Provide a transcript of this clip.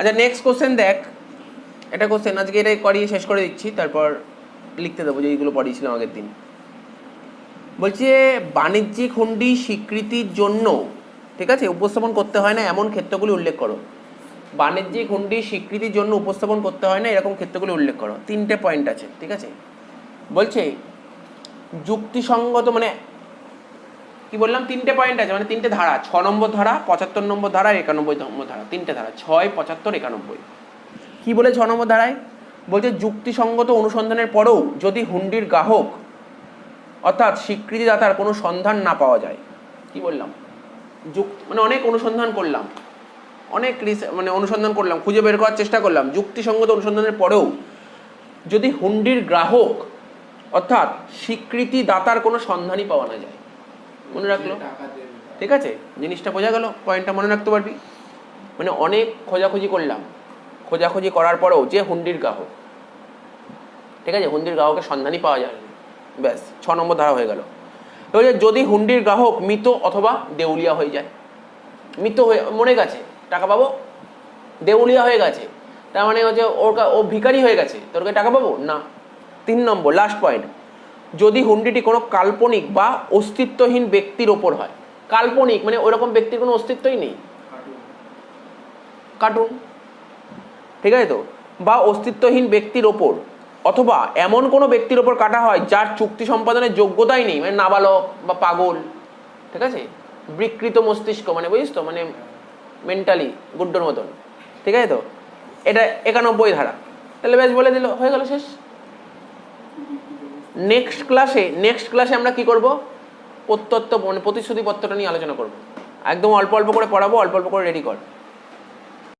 আচ্ছা next question দেখ। এটা কোশ্চেন আজকে এটা করিয়ে শেষ করে দিচ্ছি, তারপর লিখতে দেবো যে এইগুলো পড়িয়েছিলাম আগের দিন। বলছে বাণিজ্যিক হুন্ডি স্বীকৃতির জন্য, ঠিক আছে, উপস্থাপন করতে হয় না এমন ক্ষেত্রগুলি উল্লেখ করো। বাণিজ্যিক হুন্ডি স্বীকৃতির জন্য উপস্থাপন করতে হয় না এরকম ক্ষেত্রগুলি উল্লেখ করো। তিনটে পয়েন্ট আছে, ঠিক আছে? বলছে, যুক্তিসঙ্গত মানে কি বললাম? তিনটে পয়েন্ট আছে মানে তিনটে ধারা, ছ নম্বর ধারা, পঁচাত্তর নম্বর ধারা একানব্বই নম্বর ধারা, তিনটে ধারা, ছয়, পঁচাত্তর, একানব্বই। কি বলে ছ নম্বর ধারায়? বলছে, যুক্তিসঙ্গত অনুসন্ধানের পরেও যদি হুন্ডির গ্রাহক অর্থাৎ স্বীকৃতিদাতার কোনো সন্ধান না পাওয়া যায়, কি বললাম? যুক্তি মানে অনেক অনুসন্ধান করলাম, অনেক মানে অনুসন্ধান করলাম, খুঁজে বের করার চেষ্টা করলাম, যুক্তিসঙ্গত অনুসন্ধানের পরেও যদি হুন্ডির গ্রাহক অর্থাৎ স্বীকৃতিদাতার কোনো সন্ধানই পাওয়া না যায় মনে রাখল। ঠিক আছে? জিনিসটা বোঝা গেল, পয়েন্টটা মনে রাখতে পারবি। মানে অনেক খোঁজাখুঁজি করলাম। খোঁজাখুঁজি করার পরেও যে হুন্ডির গ্রাহক ঠিক আছে? হুন্ডির গ্রাহকের সন্ধানই পাওয়া যায় ব্যাস, ছ নম্বর ধারা হয়ে গেল। এবার যদি হুন্ডির গ্রাহক মৃত অথবা দেউলিয়া হয়ে যায়, মৃত হয়ে, মরে গেছে, টাকা পাবো? দেউলিয়া হয়ে গেছে। তার মানে হচ্ছে ওর ও ভিখারি হয়ে গেছে, তোর টাকা পাবো? না। তিন নম্বর লাস্ট পয়েন্ট যদি হুন্ডিটি কোনো কাল্পনিক বা অস্তিত্বহীন ব্যক্তির ওপর হয়। কাল্পনিক মানে ওইরকম ব্যক্তির কোনো অস্তিত্বই নেই। কার্টুন। ঠিক আছে তো? বা অস্তিত্বহীন ব্যক্তির ওপর, অথবা এমন কোনো ব্যক্তির ওপর কাটা হয় যার চুক্তি সম্পাদনের যোগ্যতাই নেই মানে নাবালক বা পাগল। ঠিক আছে? বিকৃত মস্তিষ্ক মানে বুঝিস তো? মানে মেন্টালি গুড্ডোর মতন। ঠিক আছে তো? এটা একানব্বই ধারা। তাহলে বেশ বলে দিল, হয়ে গেল শেষ। নেক্সট ক্লাসে নেক্সট ক্লাসে আমরা কি করব? প্রত্যত্ব প্রতিশ্রুতিপত্রটা প্রতিশ্রুতি নিয়ে আলোচনা করব। একদম অল্প অল্প করে পড়াবো, অল্প অল্প করে রেডি কর।